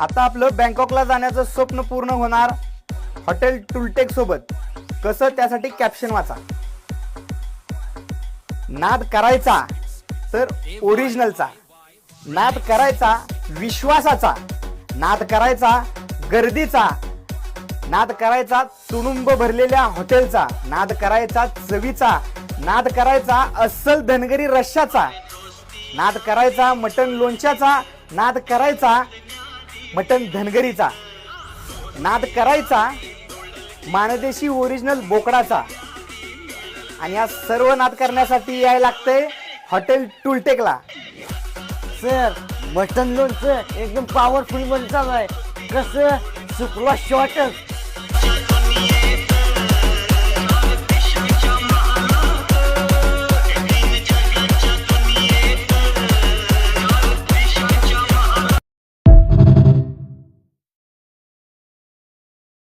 आता आपलं बँकॉकला जाण्याचं स्वप्न पूर्ण होणार. हॉटेल टुलटेक सोबत. कसं त्यासाठी कॅप्शन वाचा. नाद करायचा तर ओरिजिनलचा नाद करायचा विश्वासाचा. नाद करायचा गर्दीचा. नाद करायचा तुडुंब भरलेल्या हॉटेलचा. नाद करायचा चवीचा. नाद करायचा अस्सल धनगरी रश्शाचा नाद करायचा मटन लोणच्याचा. नाद करायचा मटन धनगरीचा. नाद करायचा माणदेशी ओरिजिनल बोकडाचा. आणि या सर्व नाद करण्यासाठी यायला लागतंय हॉटेल टुलटेकला. सर मटन लोणचं एकदम पॉवरफुल बनतं आहे कसं? सुकला शॉर्टच